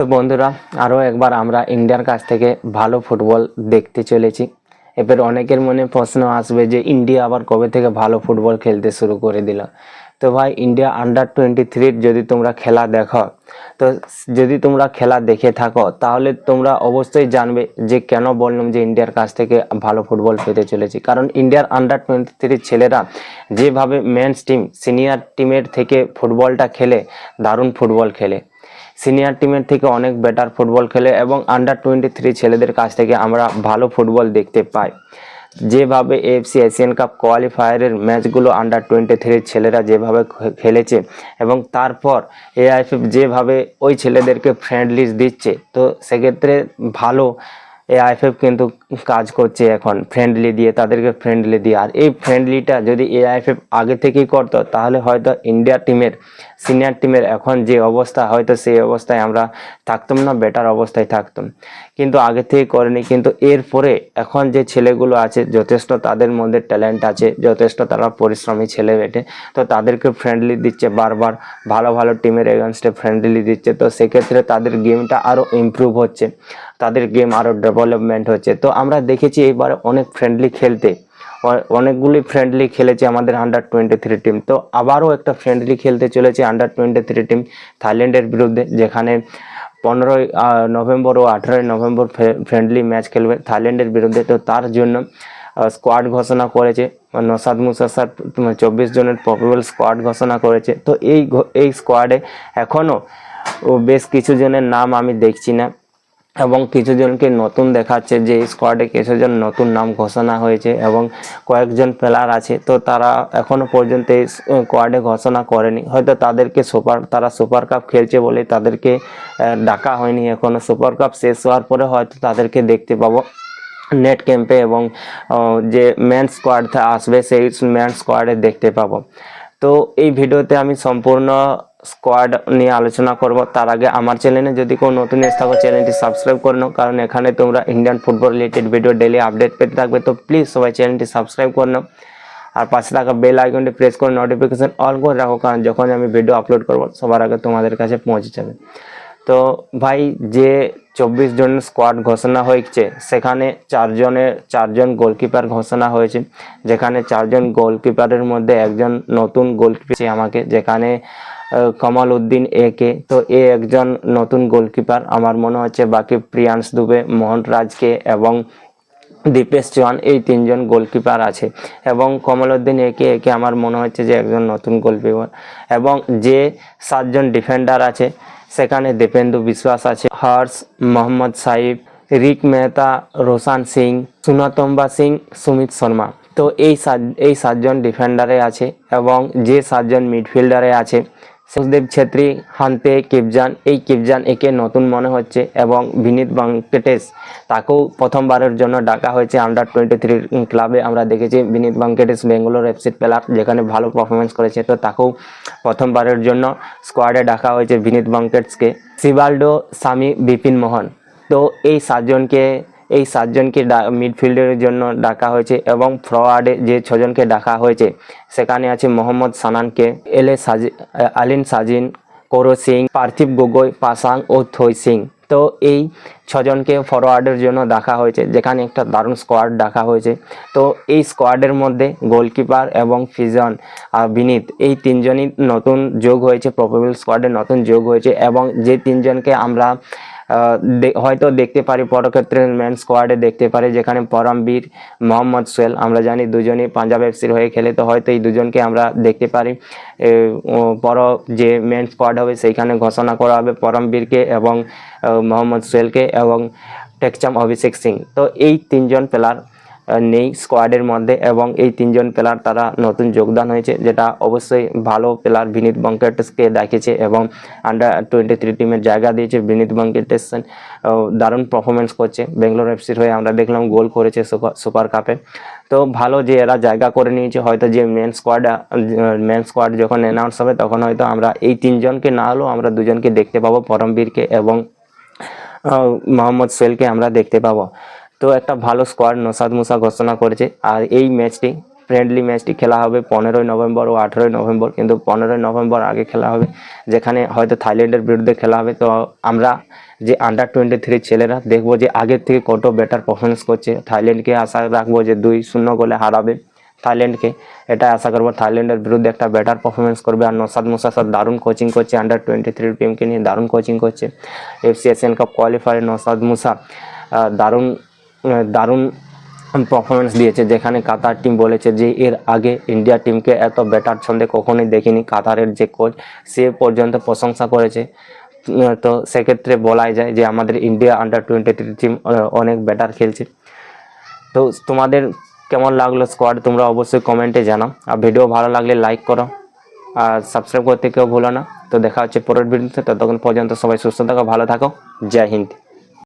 তো বন্ধুরা আরও একবার আমরা ইন্ডিয়ার কাছ থেকে ভালো ফুটবল দেখতে চলেছি। এবার অনেকের মনে প্রশ্ন আসবে যে, ইন্ডিয়া আবার কবে থেকে ভালো ফুটবল খেলতে শুরু করে দিল? তো ভাই, ইন্ডিয়া আন্ডার টোয়েন্টি থ্রির যদি তোমরা খেলা দেখো, তো যদি তোমরা খেলা দেখে থাকো, তাহলে তোমরা অবশ্যই জানবে যে, কেন বললাম যে, ইন্ডিয়ার কাছ থেকে ভালো ফুটবল পেতে চলেছি। কারণ ইন্ডিয়ার আন্ডার টোয়েন্টি থ্রির ছেলেরা যেভাবে মেন্স টিম সিনিয়র টিমের থেকে ফুটবলটা খেলে, দারুণ ফুটবল খেলে। সিনিয়র টিমের থেকে অনেক বেটার ফুটবল খেলে এবং আন্ডার টোয়েন্টি থ্রি ছেলেদের কাছ থেকে আমরা ভালো ফুটবল দেখতে পাই। যেভাবে এফসি এশিয়ান কাপ কোয়ালিফায়ারের ম্যাচগুলো আন্ডার টোয়েন্টি থ্রির ছেলেরা যেভাবে খেলেছে এবং তারপর এআইএফএফ যেভাবে ওই ছেলেদেরকে ফ্রেন্ডলিস্ট দিচ্ছে, তো সেক্ষেত্রে ভালো এআইএফএফ কিন্তু কাজ করছে এখন ফ্রেন্ডলি দিয়ে, তাদেরকে ফ্রেন্ডলি দিয়ে। আর এই ফ্রেন্ডলিটা যদি এআইএফএফ আগে থেকেই করতো, তাহলে হয়তো ইন্ডিয়া টিমের সিনিয়র টিমের এখন যে অবস্থা, হয়তো সেই অবস্থায় আমরা থাকতাম না বেটার অবস্থায় থাকতাম। কিন্তু আগে থেকে করেনি, কিন্তু এরপরে এখন যে ছেলেগুলো আছে, যথেষ্ট তাদের মধ্যে ট্যালেন্ট আছে, যথেষ্ট তারা পরিশ্রমী ছেলে বেটে, তো তাদেরকে ফ্রেন্ডলি দিচ্ছে, বারবার ভালো ভালো টিমের এগেনস্টে ফ্রেন্ডলি দিচ্ছে। তো সেক্ষেত্রে তাদের গেমটা আরও ইমপ্রুভ হচ্ছে। তাদের গেম আরও ডেভেলপমেন্ট হচ্ছে। তো আমরা দেখেছি এবার অনেক ফ্রেন্ডলি খেলতে। অনেকগুলি ফ্রেন্ডলি খেলেছে আমাদের আন্ডার টোয়েন্টি থ্রি টিম তো আবারও একটা ফ্রেন্ডলি খেলতে চলেছে আন্ডার টোয়েন্টি থ্রি টিম থাইল্যান্ডের বিরুদ্ধে, যেখানে পনেরোই নভেম্বর ও আঠেরোই নভেম্বর ফ্রেন্ডলি ম্যাচ খেলবে থাইল্যান্ডের বিরুদ্ধে। তো তার জন্য স্কোয়াড ঘোষণা করেছে। নসাদ মুসাসার চব্বিশ জনের প্রবেবল স্কোয়াড ঘোষণা করেছে। তো এই এই স্কোয়াডে এখনও বেশ কিছু জনের নাম আমি দেখছি না। এবং কিছুজনকে নতুন দেখাচ্ছে যে স্কোয়াডে কিছুজন নতুন নাম ঘোষণা হয়েছে এবং কয়েকজন প্লেয়ার আছে। তো তারা এখনও পর্যন্ত এই স্কোয়াডে ঘোষণা করেনি। হয়তো তাদেরকে সুপার তারা সুপার কাপ খেলছে বলে তাদেরকে ডাকা হয়নি এখনও। সুপার কাপ শেষ হওয়ার পরে হয়তো তাদেরকে দেখতে পাবো। নেট ক্যাম্পে এবং যে ম্যান স্কোয়াড আসবে সেই ম্যান স্কোয়াডে দেখতে পাবো। তো এই ভিডিওতে আমি সম্পূর্ণ স্কোয়াড নিয়ে আলোচনা করব। তার আগে আমার চ্যানেলে যদি কোনো নতুন এসে থাকো চ্যানেলটি সাবস্ক্রাইব করে নাও, কারণ এখানে তোমরা Indian football related video daily update পেতে থাকবে। তো প্লিজ সবাই চ্যানেলটি সাবস্ক্রাইব করে নাও। আর পাশে থাকা বেল আইকনটি প্রেস করে নোটিফিকেশন অল করে রাখো, কারণ যখন আমি ভিডিও আপলোড করব, সবার আগে তোমাদের কাছে পৌঁছে যাবে। তো ভাই, যে চব্বিশ জনের স্কোয়াড ঘোষণা হয়েছে, সেখানে চারজনের চারজন গোলকিপার ঘোষণা হয়েছে। যেখানে চারজন গোলকিপারের মধ্যে একজন নতুন গোলকিপার আমাকে, যেখানে কমাল উদ্দিন এ কে তো এ একজন নতুন গোলকিপার। আমার মনে হচ্ছে বাকি প্রিয়াংশ দুবে, মোহন রাজকে এবং দীপেশ চৌহান এই তিনজন গোলকিপার আছে। এবং কমলউদ্দিন একে একে আমার মনে হচ্ছে যে একজন নতুন গোলকিপার। এবং যে সাতজন ডিফেন্ডার আছে, সেখানে দীপেন্দু বিশ্বাস আছে, হর্ষ, মোহাম্মদ সাইফ, রিক মেহতা, রোশান সিং, সুনাতম্বা সিং, সুমিত শর্মা। তো এই সাত, এই সাতজন ডিফেন্ডারে আছে এবং যে সাতজন মিডফিল্ডারে আছে সুখদেব ছেত্রী, হান্তে, কিপজান, এই কিপজান একে নতুন মনে হচ্ছে এবং বিনীত বাঙ্কেটেস তাকেও প্রথমবারের জন্য ডাকা হয়েছে আন্ডার টোয়েন্টি থ্রি ক্লাবে। আমরা দেখেছি বিনীত বাঙ্কেটেস বেঙ্গালোর এফসির প্লেয়ার, যেখানে ভালো পারফরমেন্স করেছে। তো তাকেও প্রথমবারের জন্য স্কোয়াডে ডাকা হয়েছে বিনীত বাঙ্কেটসকে সিবাল্ডো, সামি, বিপিন মোহন। তো এই সাতজনকে এই সাতজনকে মিডফিল্ডের জন্য ডাকা হয়েছে এবং ফরওয়ার্ডে যে ছজনকে ডাকা হয়েছে, সেখানে আছে মোহাম্মদ সানানকে এলে সাজি আলিন সাজিন, করো সিং, পার্থিব গগৈ, পাসাং ও থৈ সিং। তো এই ছজনকে ফরওয়ার্ডের জন্য ডাকা হয়েছে, যেখানে একটা দারুণ স্কোয়াড ডাকা হয়েছে। তো এই স্কোয়াডের মধ্যে গোলকিপার এবং ফিজন বিনীত, এই তিনজনই নতুন যোগ হয়েছে প্রবেবল স্কোয়াডে নতুন যোগ হয়েছে এবং যে তিনজনকে আমরা হয়তো দেখতে পারি পরক্ষেত্রে ম্যান স্কোয়াডে দেখতে পারি, যেখানে পরমবীর মোহাম্মদ সোহেল। আমরা জানি দুজনই পাঞ্জাব এফসির হয়ে খেলে, তো হয়তো এই দুজনকে আমরা দেখতে পারি। পর যে মেন স্কোয়াড হবে সেইখানে ঘোষণা করা হবে পরমবীরকে এবং মোহাম্মদ সোহেলকে এবং টেকচাম অভিষেক সিং। তো এই তিনজন প্লেয়ার নেই স্কোয়াডের মধ্যে এবং এই তিনজন প্লেয়ার তারা নতুন যোগদান হয়েছে, যেটা অবশ্যই ভালো প্লেয়ার বিনীত বঙ্কেটেসকে দেখেছে এবং আন্ডার টোয়েন্টি থ্রি টিমের জায়গা দিয়েছে। বিনীত বঙ্কেটেস দারুণ পারফরমেন্স করছে। বেঙ্গালোর এফসির হয়ে আমরা দেখলাম গোল করেছে সুপার কাপে। তো ভালো যে এরা জায়গা করে নিয়েছে, হয়তো যে মেন স্কোয়াড মেন স্কোয়াড যখন অ্যানাউন্স হবে, তখন হয়তো আমরা এই তিনজনকে না হলেও আমরা দুজনকে দেখতে পাবো, পরমবীরকে এবং মোহাম্মদ সোহেলকে আমরা দেখতে পাবো। তো একটা ভালো স্কোয়াড নসাদ মুসা ঘোষণা করেছে। আর এই ম্যাচটি ফ্রেন্ডলি ম্যাচটি খেলা হবে পনেরোই নভেম্বর ও আঠেরোই নভেম্বর। কিন্তু পনেরোই নভেম্বর আগে খেলা হবে, যেখানে হয়তো থাইল্যান্ডের বিরুদ্ধে খেলা হবে। তো আমরা যে আন্ডার টোয়েন্টি থ্রি ছেলেরা দেখব যে আগের থেকে কত বেটার পারফরমেন্স করছে। থাইল্যান্ডকে আশা রাখব যে দুই শূন্য গোলে হারাবে থাইল্যান্ডকে। এটা আশা করব থাইল্যান্ডের বিরুদ্ধে একটা বেটার পারফরমেন্স করবে। আর নসাদ মুসাসাদ দারুণ কোচিং করছে আন্ডার টোয়েন্টি থ্রি টিমকে নিয়ে দারুণ কোচিং করছে। এফসি এশিয়ান কাপ কোয়ালিফায়ার নসাদ মুসা দারুণ দারুণ পারফরমেন্স দিয়েছে। যেখানে কাতার টিম বলেছে যে, এর আগে ইন্ডিয়া টিমকে এত বেটার ছন্দে কখনোই দেখিনি। কাতারের যে কোচ সে পর্যন্ত প্রশংসা করেছে। তো সেক্ষেত্রে বলাই যায় যে, আমাদের ইন্ডিয়া আন্ডার টোয়েন্টি টিম অনেক বেটার খেলছে। তো তোমাদের কেমন লাগল স্কোয়াড তোমরা অবশ্যই কমেন্টে জানাও। আর ভিডিও ভালো লাগলে লাইক করো। আর সাবস্ক্রাইব করতে কেউ ভুলো না। তো দেখা হচ্ছে পরের ভিডিওতে ততক্ষণ পর্যন্ত সবাই সুস্থ থাকো, ভালো থাকো। জয় হিন্দ।